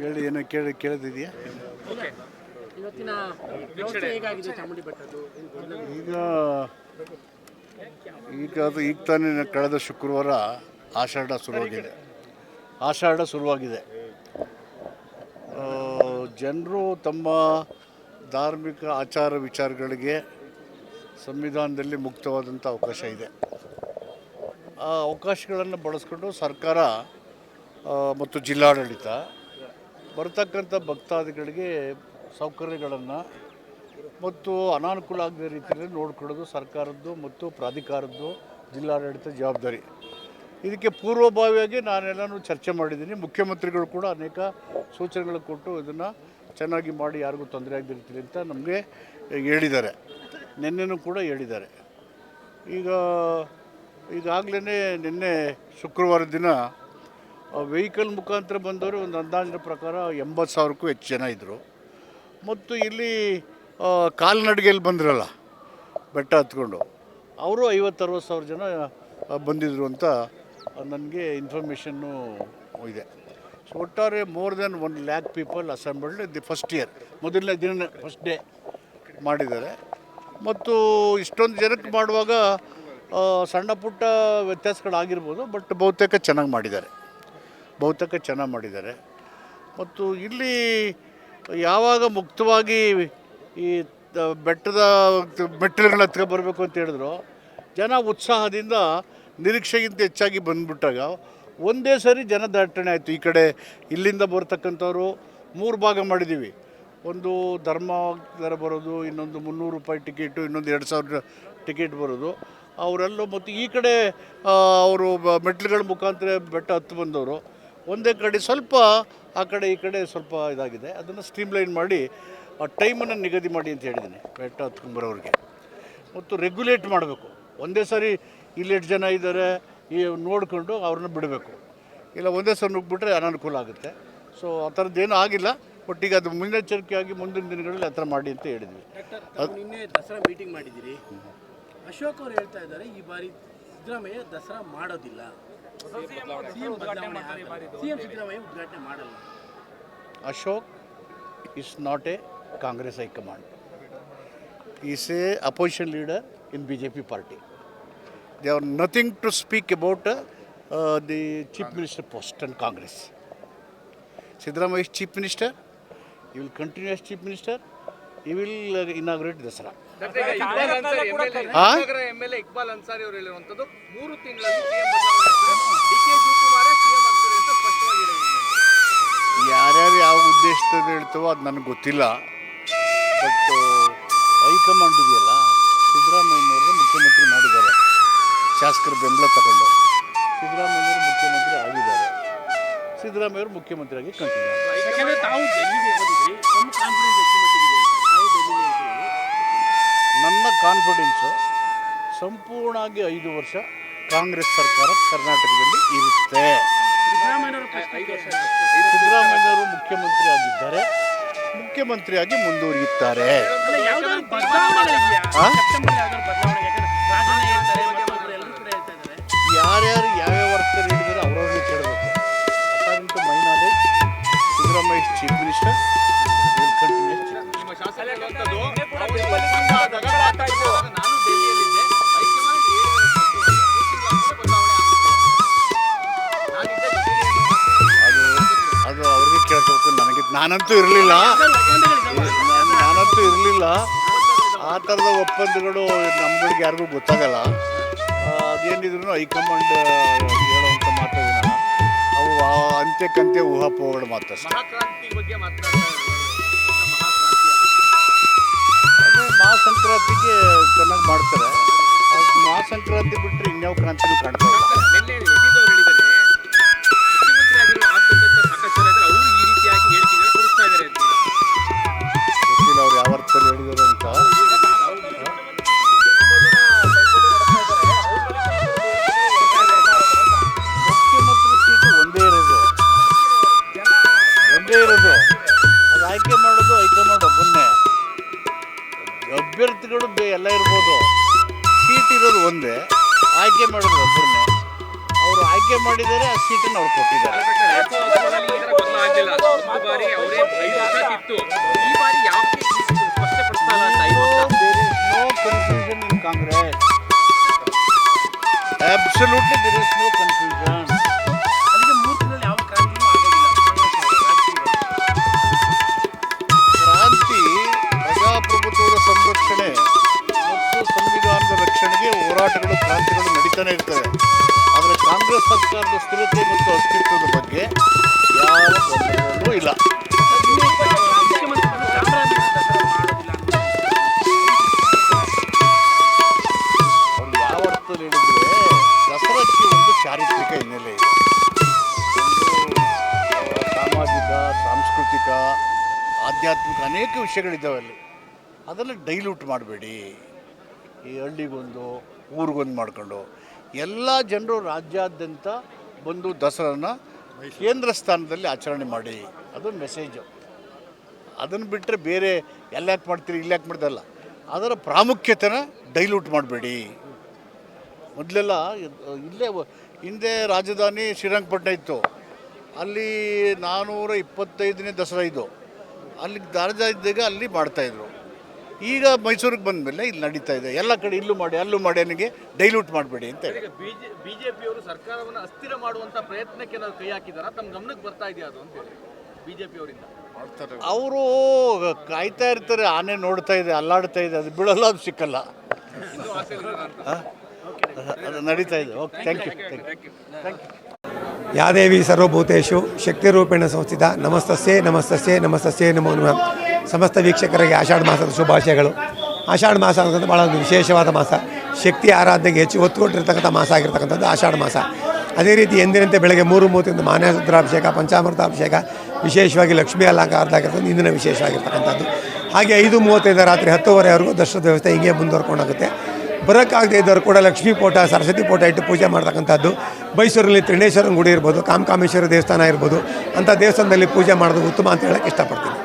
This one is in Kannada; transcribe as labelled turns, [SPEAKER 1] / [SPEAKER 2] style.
[SPEAKER 1] ಹೇಳಿ ಏನೋ ಕೇಳಿ ಕೇಳಿದ್ಯಾ ಈಗ ಈಗ ಅದು ಈಗ ತಾನೇ ಕಳೆದ ಶುಕ್ರವಾರ ಆಷಾಢ ಶುರುವಾಗಿದೆ. ಆಷಾಢ ಶುರುವಾಗಿದೆ. ಜನರು ತಮ್ಮ ಧಾರ್ಮಿಕ ಆಚಾರ ವಿಚಾರಗಳಿಗೆ ಸಂವಿಧಾನದಲ್ಲಿ ಮುಕ್ತವಾದಂಥ ಅವಕಾಶ ಇದೆ. ಅವಕಾಶಗಳನ್ನು ಬಳಸ್ಕೊಂಡು ಸರ್ಕಾರ ಮತ್ತು ಜಿಲ್ಲಾಡಳಿತ ಬರ್ತಕ್ಕಂಥ ಭಕ್ತಾದಿಗಳಿಗೆ ಸೌಕರ್ಯಗಳನ್ನು ಮತ್ತು ಅನಾನುಕೂಲ ಆಗದ ರೀತಿಯಲ್ಲಿ ನೋಡ್ಕೊಳ್ಳೋದು ಸರ್ಕಾರದ್ದು ಮತ್ತು ಪ್ರಾಧಿಕಾರದ್ದು ಜಿಲ್ಲಾಡಳಿತ ಜವಾಬ್ದಾರಿ. ಇದಕ್ಕೆ ಪೂರ್ವಭಾವಿಯಾಗಿ ನಾನೆಲ್ಲನೂ ಚರ್ಚೆ ಮಾಡಿದ್ದೀನಿ. ಮುಖ್ಯಮಂತ್ರಿಗಳು ಕೂಡ ಅನೇಕ ಸೂಚನೆಗಳು ಕೊಟ್ಟು ಇದನ್ನು ಚೆನ್ನಾಗಿ ಮಾಡಿ ಯಾರಿಗೂ ತೊಂದರೆ ಆಗದಿರ್ತೀರಿ ಅಂತ ನಮಗೆ ಹೇಳಿದ್ದಾರೆ. ನಿನ್ನೆನೂ ಕೂಡ ಹೇಳಿದ್ದಾರೆ. ಈಗ ಈಗಾಗಲೇ ನಿನ್ನೆ ಶುಕ್ರವಾರ ದಿನ ವೆಹಿಕಲ್ ಮುಖಾಂತರ ಬಂದವರು ಒಂದು ಅಂದಾಜಿನ ಪ್ರಕಾರ ಎಂಬತ್ತು ಸಾವಿರಕ್ಕೂ ಹೆಚ್ಚು ಜನ ಇದ್ದರು ಮತ್ತು ಇಲ್ಲಿ ಕಾಲ್ನಡಿಗೆಯಲ್ಲಿ ಬಂದಿರಲ್ಲ, ಬೆಟ್ಟ ಹತ್ಕೊಂಡು, ಅವರು ಐವತ್ತರವತ್ತು ಸಾವಿರ ಜನ ಬಂದಿದ್ದರು ಅಂತ ನನಗೆ ಇನ್ಫಾರ್ಮೇಷನ್ನು ಇದೆ. ಸೊ ಒಟ್ಟಾರೆ more than one lakh people assembled the first year ಮೊದಲನೇ ದಿನ ಫಸ್ಟ್ ಡೇ ಮಾಡಿದ್ದಾರೆ. ಮತ್ತು ಇಷ್ಟೊಂದು ಜನಕ್ಕೆ ಮಾಡುವಾಗ ಸಣ್ಣ ಪುಟ್ಟ ವ್ಯತ್ಯಾಸಗಳಾಗಿರ್ಬೋದು ಬಟ್ ಬಹುತೇಕ ಚೆನ್ನಾಗಿ ಮಾಡಿದ್ದಾರೆ. ಬಹುತೇಕ ಚೆನ್ನಾಗಿ ಮಾಡಿದ್ದಾರೆ. ಮತ್ತು ಇಲ್ಲಿ ಯಾವಾಗ ಮುಕ್ತವಾಗಿ ಈ ಬೆಟ್ಟದ ಬೆಟ್ಟಗಳ ಹತ್ರ ಬರಬೇಕು ಅಂತ ಹೇಳಿದ್ರು, ಜನ ಉತ್ಸಾಹದಿಂದ ನಿರೀಕ್ಷೆಗಿಂತ ಹೆಚ್ಚಾಗಿ ಬಂದುಬಿಟ್ಟಾಗ ಒಂದೇ ಸರಿ ಜನ ದಟ್ಟಣೆ ಆಯಿತು. ಈ ಕಡೆ ಇಲ್ಲಿಂದ ಬರ್ತಕ್ಕಂಥವ್ರು ಮೂರು ಭಾಗ ಮಾಡಿದ್ದೀವಿ. ಒಂದು ಧರ್ಮ ಬರೋದು, ಇನ್ನೊಂದು ಮುನ್ನೂರು ರೂಪಾಯಿ ಟಿಕೆಟು ಇನ್ನೊಂದು ಎರಡು ಸಾವಿರ ಟಿಕೆಟ್ ಬರೋದು. ಅವರೆಲ್ಲ ಮತ್ತು ಈ ಕಡೆ ಅವರು ಮೆಟ್ಲುಗಳ ಮುಖಾಂತರ ಬೆಟ್ಟ ಹತ್ತು ಬಂದವರು. ಒಂದೇ ಕಡೆ ಸ್ವಲ್ಪ ಆ ಕಡೆ ಈ ಕಡೆ ಸ್ವಲ್ಪ ಇದಾಗಿದೆ. ಅದನ್ನು ಸ್ಟ್ರೀಮ್ಲೈನ್ ಮಾಡಿ ಆ ಟೈಮನ್ನು ನಿಗದಿ ಮಾಡಿ ಅಂತ ಹೇಳಿದ್ದೀನಿ ಬೆಟ್ಟ ಹತ್ಕೊಂಬರೋರಿಗೆ ಮತ್ತು ರೆಗ್ಯುಲೇಟ್ ಮಾಡಬೇಕು. ಒಂದೇ ಸಾರಿ ಇಲ್ಲಿ ಎಷ್ಟು ಜನ ಇದ್ದಾರೆ ಈ ನೋಡಿಕೊಂಡು ಅವ್ರನ್ನ ಬಿಡಬೇಕು. ಇಲ್ಲ ಒಂದೇ ಸಾರಿ ನುಗ್ಬಿಟ್ರೆ ಅನಾನುಕೂಲ ಆಗುತ್ತೆ. ಸೊ ಆ ಏನೂ ಆಗಿಲ್ಲ. ಬಟ್ ಈಗ ಅದು ಮುನ್ನೆಚ್ಚರಿಕೆಯಾಗಿ ಮುಂದಿನ ದಿನಗಳಲ್ಲಿ ಆ ಥರ ಮಾಡಿ ಅಂತ ಹೇಳಿದ್ವಿ.
[SPEAKER 2] ನಿನ್ನೆ ದಸರಾ ಮೀಟಿಂಗ್ ಮಾಡಿದ್ದೀರಿ. ಅಶೋಕ್ ಅವರು ಹೇಳ್ತಾ ಇದ್ದಾರೆ ಈ ಬಾರಿ ಸಿದ್ದರಾಮಯ್ಯ ದಸರಾ ಮಾಡೋದಿಲ್ಲ. ಸಿಎಂ ಸಿಎಂ ಸಿದ್ದರಾಮಯ್ಯ ಉದ್ಘಾಟನೆ ಮಾಡಲ್ಲ.
[SPEAKER 1] Ashok is not a Congress high command. Is a opposition leader in B J P party they are nothing to speak about the chief minister post and Congress Siddaramaiah is chief minister you will continue as chief minister you will inaugurate Dasara
[SPEAKER 3] Iqbal Ansari ಅವರು ಹೇಳಿರುವಂತದ್ದು ಮೂರು ತಿಂಗಳಲ್ಲಿ
[SPEAKER 1] ಯಾರ್ಯಾರು ಯಾವ ಉದ್ದೇಶದಲ್ಲಿ ಹೇಳ್ತಾವೋ ಅದು ನನಗೆ ಗೊತ್ತಿಲ್ಲ. ಬಟ್ ಹೈಕಮಾಂಡ್ ಇದೆಯಲ್ಲ ಸಿದ್ದರಾಮಯ್ಯನವ್ರನ್ನ ಮುಖ್ಯಮಂತ್ರಿ ಮಾಡಿದ್ದಾರೆ. ಶಾಸಕರ ಬೆಂಬಲ ತಗೊಂಡು ಸಿದ್ದರಾಮಯ್ಯವರು ಮುಖ್ಯಮಂತ್ರಿ ಆಗಿದ್ದಾರೆ. ಸಿದ್ದರಾಮಯ್ಯವರು ಮುಖ್ಯಮಂತ್ರಿಯಾಗಿ ಕಂಟಿನ್ಯೂ
[SPEAKER 2] ಯಾಕಂದ್ರೆ
[SPEAKER 1] ನನ್ನ ಕಾನ್ಫಿಡೆನ್ಸು ಸಂಪೂರ್ಣವಾಗಿ ಐದು ವರ್ಷ ಕಾಂಗ್ರೆಸ್ ಸರ್ಕಾರ ಕರ್ನಾಟಕದಲ್ಲಿ ಇರುತ್ತೆ.
[SPEAKER 2] ಸಿದ್ದರಾಮಯ್ಯನವರು
[SPEAKER 1] ಮುಖ್ಯಮಂತ್ರಿ ಆಗಿದ್ದಾರೆ. ಮುಖ್ಯಮಂತ್ರಿಯಾಗಿ ಮುಂದುವರಿಯುತ್ತಾರೆ. ಯಾರ್ಯಾರು ಯಾವ್ಯಾವ ಅರ್ಥದಲ್ಲಿ ಹೇಳಿದರೆ ಅವರವ್ರಿಗೆ ಕೇಳಬೇಕು. According to my knowledge Siddaramaiah chief minister ನಾನಂತೂ ಇರಲಿಲ್ಲ. ನಾನಂತೂ ಇರಲಿಲ್ಲ. ಆ ಥರದ ಒಪ್ಪಂದಗಳು ನಮ್ಮಗಳಿಗೆ ಯಾರಿಗೂ ಗೊತ್ತಾಗಲ್ಲ. ಅದೇನಿದ್ರು ಹೈಕಮಾಂಡ್ ಹೇಳುವಂಥ ಮಾತುಗಳನ್ನ ಅವು ಆ ಅಂತ್ಯಕ್ಕಂತ್ಯ ಊಹಾಪೋಹಗಳು
[SPEAKER 3] ಮಾತಷ್ಟೇ.
[SPEAKER 1] ಅದೇ ಮಹಾಸಂಕ್ರಾಂತಿಗೆ ಚೆನ್ನಾಗಿ ಮಾಡ್ತಾರೆ. ಮಹಾಸಂಕ್ರಾಂತಿ ಬಿಟ್ಟರೆ ಇನ್ಯಾವ ಕ್ರಾಂತಿನೂ ಕಾಣ್ತಾ ಎಲ್ಲ ಇರ್ಬೋದು. ಸೀಟ್ ಇರೋದು ಒಂದೇ. ಆಯ್ಕೆ ಮಾಡೋದು ಒಬ್ಬರನ್ನ ಅವರು ಆಯ್ಕೆ ಮಾಡಿದರೆ ಆ ಸೀಟನ್ನು ಅವ್ರು ಕೊಟ್ಟಿದ್ದಾರೆ.
[SPEAKER 3] ಈ
[SPEAKER 1] ಅಬ್ಸಲ್ಯೂಟ್ಲಿ ದಿರ್ ಇಸ್ ನೋ ವರ್ಷ ಸರ್ಕಾರದ ಸ್ಥಿರತೆ ಮತ್ತು ಅಸ್ತಿತ್ವದ ಬಗ್ಗೆ ಯಾವ ಗೊಂದಲವೂ ಇಲ್ಲ. ಅವ್ರು ಯಾವ ಅರ್ಥದಲ್ಲಿ ಹೇಳಿದ್ರೆ ದಸರಾಕ್ಕೆ ಒಂದು ಚಾರಿತ್ರಿಕ ಹಿನ್ನೆಲೆ ಇದೆ. ಸಾಮಾಜಿಕ, ಸಾಂಸ್ಕೃತಿಕ, ಆಧ್ಯಾತ್ಮಿಕ ಅನೇಕ ವಿಷಯಗಳಿದ್ದಾವೆ ಅಲ್ಲಿ. ಅದನ್ನು ಡೈಲ್ಯೂಟ್ ಮಾಡಬೇಡಿ. ಈ ಹಳ್ಳಿಗೊಂದು, ಊರಿಗೊಂದು ಮಾಡ್ಕೊಂಡು. ಎಲ್ಲ ಜನರು ರಾಜ್ಯಾದ್ಯಂತ ಬಂದು ದಸರಾನ ಕೇಂದ್ರ ಸ್ಥಾನದಲ್ಲಿ ಆಚರಣೆ ಮಾಡಿ. ಅದು ಮೆಸೇಜು ಅದನ್ನು ಬಿಟ್ಟರೆ ಬೇರೆ ಎಲ್ಲ ಯಾಕೆ ಮಾಡ್ತೀರಿ, ಇಲ್ಲಿ ಯಾಕೆ ಮಾಡ್ದಲ್ಲ ಅದರ ಪ್ರಾಮುಖ್ಯತೆನ ಡೈಲ್ಯೂಟ್ ಮಾಡಬೇಡಿ. ಮೊದಲೆಲ್ಲ ಇಲ್ಲೇ ಹಿಂದೆ ರಾಜಧಾನಿ ಶ್ರೀರಂಗಪಟ್ಟಣ ಇತ್ತು. ಅಲ್ಲಿ ನಾನ್ನೂರ ಇಪ್ಪತ್ತೈದನೇ ದಸರಾ ಇದು. ಅಲ್ಲಿ ದಾರಜಾ ಇದ್ದಾಗ ಅಲ್ಲಿ ಮಾಡ್ತಾಯಿದ್ರು ಈಗ ಮೈಸೂರಿಗೆ ಬಂದ ಮೇಲೆ ಇಲ್ಲಿ ನಡೀತಾ ಇದೆ. ಎಲ್ಲ ಕಡೆ ಇಲ್ಲೂ ಮಾಡಿ ಅಲ್ಲೂ ಮಾಡಿ ನನಗೆ ಡೈಲ್ಯೂಟ್ ಮಾಡಬೇಡಿ ಅಂತ ಹೇಳಿ.
[SPEAKER 3] ಬಿಜೆಪಿಯವರು ಸರ್ಕಾರವನ್ನು ಅಸ್ಥಿರ ಮಾಡುವಂತ ಪ್ರಯತ್ನಕ್ಕೆ ಏನಾದ್ರು ಕೈ ಹಾಕಿದಾರ? ತಮ್ಮ ಗಮನಕ್ಕೆ ಬರ್ತಾ ಇದೆಯಾ ಅದು ಅಂತ ಹೇಳಿ ಬಿಜೆಪಿಯವರಿಂದ?
[SPEAKER 1] ಅವರು ಕಾಯ್ತಾ ಇರ್ತಾರೆ ಆನೆ ನೋಡ್ತಾ ಇದೆ ಅಲ್ಲಾಡ್ತಾ ಇದೆ ಅದು ಬಿಡಲ್ಲ ಅದು ಸಿಕ್ಕಲ್ಲ. ಆ? ಅದು ನಡೀತಾ ಇದೆ. Okay thank you thank you thank you
[SPEAKER 4] ಯಾದೇವಿ ಸರ್ವಭೂತೇಶು ಶಕ್ತಿರೂಪೇಣ ಸಂಸ್ಥಿತ ನಮಸ್ತಸ್ಯೇ ನಮಸ್ತಸ್ಯೇ ನಮಸ್ತಸ್ಯೇ ನಮೋ ನಮಃ. ಸಮಸ್ತ ವೀಕ್ಷಕರಿಗೆ ಆಷಾಢ ಮಾಸದ ಶುಭಾಶಯಗಳು. ಆಷಾಢ ಮಾಸ ಅನ್ನೋದು ಭಾಳ ಒಂದು ವಿಶೇಷವಾದ ಮಾಸ. ಶಕ್ತಿ ಆರಾಧನೆಗೆ ಹೆಚ್ಚು ಒತ್ತು ಕೊಟ್ಟಿರ್ತಕ್ಕಂಥ ಮಾಸ ಆಗಿರ್ತಕ್ಕಂಥದ್ದು ಆಷಾಢ ಮಾಸ. ಅದೇ ರೀತಿ ಎಂದಿನಂತೆ ಬೆಳಗ್ಗೆ ಮೂರು ಮೂವತ್ತಿಂದ ಮಾನ್ಯರುದ್ರಾಭಿಷೇಕ ಪಂಚಾಮೃತಾಭಿಷೇಕ, ವಿಶೇಷವಾಗಿ ಲಕ್ಷ್ಮೀ ಅಲಂಕಾರದಾಗಿರ್ತಕ್ಕಂಥ ಇಂದಿನ ವಿಶೇಷವಾಗಿರ್ತಕ್ಕಂಥದ್ದು ಹಾಗೆ ಐದು ಮೂವತ್ತೈದು ರಾತ್ರಿ ಹತ್ತುವರೆವರೆಗೂ ದರ್ಶನದ ವ್ಯವಸ್ಥೆ ಹಿಂಗೆ ಮುಂದುವರ್ಕೊಂಡೋಗುತ್ತೆ. ಬರೋಕ್ಕಾಗದೇ ಇದ್ದವರು ಕೂಡ ಲಕ್ಷ್ಮೀ ಪೋಟ, ಸರಸ್ವತಿ ಪೋಟ ಇಟ್ಟು ಪೂಜೆ ಮಾಡ್ತಕ್ಕಂಥದ್ದು. ಮೈಸೂರಲ್ಲಿ ತ್ರಿಣೇಶ್ವರನ ಗುಡಿ ಇರ್ಬೋದು, ಕಾಮಕಾಮೇಶ್ವರ ದೇವಸ್ಥಾನ ಇರ್ಬೋದು, ಅಂಥ ದೇವಸ್ಥಾನದಲ್ಲಿ ಪೂಜೆ ಮಾಡೋದು ಉತ್ತಮ ಅಂತ ಹೇಳಕ್ಕೆ ಇಷ್ಟಪಡ್ತೀನಿ.